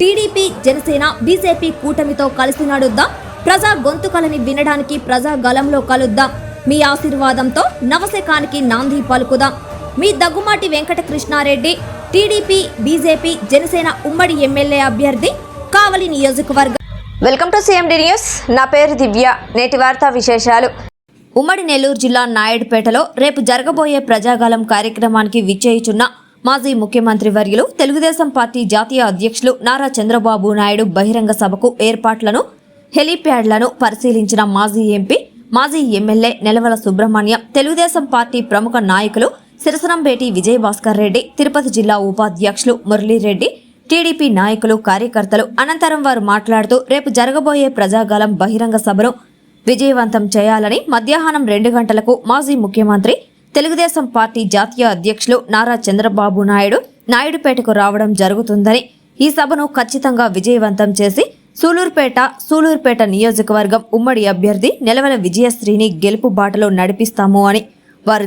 TDP Janasena BJP కూటమితో కలిసి నడుద్దాం. ప్రజా గొంతుకలని వినడానికి ప్రజా గలంలో కలుద్దాం. మీ ఆశీర్వాదంతో నవశకానికి నాంది పలుకుదాం. మీ దగ్గుమాటి వెంకట కృష్ణారెడ్డి టీడీపీ బీజేపీ జనసేన ఉమ్మడి ఎమ్మెల్యే అభ్యర్థి కావలి నియోజకవర్గం వెల్కమ్ టు సిఎండి న్యూస్. నా పేరు దివ్య. నేటి వార్తా విశేషాలు. ఉమ్మడి నెల్లూరు జిల్లా నాయుడుపేటలో రేపు జరగబోయే ప్రజాగాలం కార్యక్రమానికి విచ్చేయుచున్న మాజీ ముఖ్యమంత్రి వర్యులు తెలుగుదేశం పార్టీ జాతీయ అధ్యక్షులు నారా చంద్రబాబు నాయుడు బహిరంగ సభకు ఏర్పాట్లను హెలీప్యాడ్లను పరిశీలించిన మాజీ ఎంపీ మాజీ ఎమ్మెల్యే నెలవల సుబ్రహ్మణ్యం తెలుగుదేశం పార్టీ ప్రముఖ నాయకులు సిరసనంబేటి విజయభాస్కర్ రెడ్డి తిరుపతి జిల్లా ఉపాధ్యక్షులు మురళీరెడ్డి టీడీపీ నాయకులు కార్యకర్తలు అనంతరం వారు మాట్లాడుతూ రేపు జరగబోయే ప్రజాగాలం బహిరంగ సభను విజయవంతం చేయాలని మధ్యాహ్నం రెండు గంటలకు మాజీ ముఖ్యమంత్రి తెలుగుదేశం పార్టీ జాతీయ అధ్యక్షులు నారా చంద్రబాబు నాయుడు నాయుడుపేటకు రావడం జరుగుతుందని ఈ సభను ఖచ్చితంగా విజయవంతం చేసి సూలూరుపేట సూలూరుపేట నియోజకవర్గం ఉమ్మడి అభ్యర్థి నెలవల విజయశ్రీని గెలుపు బాటలో నడిపిస్తాము అని వారు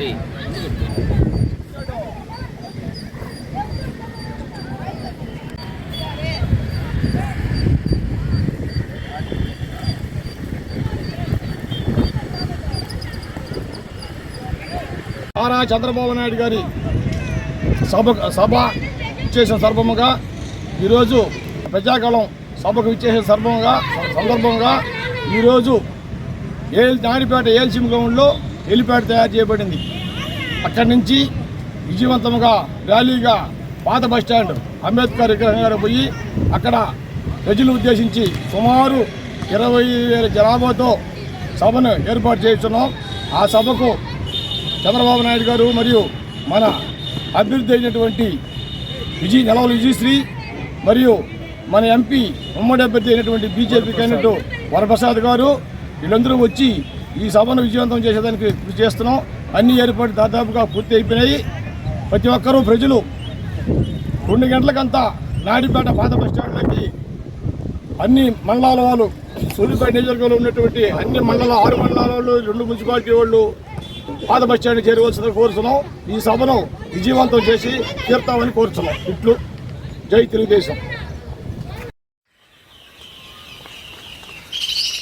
నారా చంద్రబాబు నాయుడు గారి సభ సభ ఇచ్చేసిన సందర్భముగా ఈరోజు ప్రజాకాలం సభకు ఇచ్చేసిన సందర్భంగా సందర్భంగా ఈరోజు ఏ నాయుడుపేట ఏల్సిమ్ గ్రౌండ్లో హెలిప్యాడ్ తయారు చేయబడింది. అక్కడి నుంచి విజయవంతంగా ర్యాలీగా పాత బస్టాండ్ అంబేద్కర్ విగ్రహం గారు పోయి అక్కడ ప్రజలు ఉద్దేశించి సుమారు ఇరవై వేల జనాభాతో సభను ఏర్పాటు చేస్తున్నాం. ఆ సభకు చంద్రబాబు నాయుడు గారు మరియు మన అభివృద్ధి అయినటువంటి విజయ్ నెలవల విజయశ్రీ మరియు మన ఎంపీ ఉమ్మడి అభ్యర్థి అయినటువంటి బీజేపీ క్యాండిడేట్ వరప్రసాద్ గారు వీళ్ళందరూ వచ్చి ఈ సభను విజయవంతం చేసేదానికి కృషి చేస్తున్నాం. అన్ని ఏర్పాటు దాదాపుగా పూర్తి అయిపోయినాయి. ప్రతి ఒక్కరూ ప్రజలు రెండు గంటలకంతా నాడిపేట పాత బస్ అన్ని మండలాల వాళ్ళు సూర్యపేట నియోజకవర్గంలో ఉన్నటువంటి అన్ని మండల ఆరు మండలాల వాళ్ళు రెండు మున్సిపాలిటీ వాళ్ళు పాత బస్ స్టాండ్ చేరవలసిందని కోరుతున్నాం. ఈ సభను విజయవంతం చేసి తీర్తామని కోరుతున్నాం. ఇట్లు జై తెలుగుదేశం.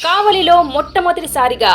కావలిలో మొట్టమొదటిసారిగా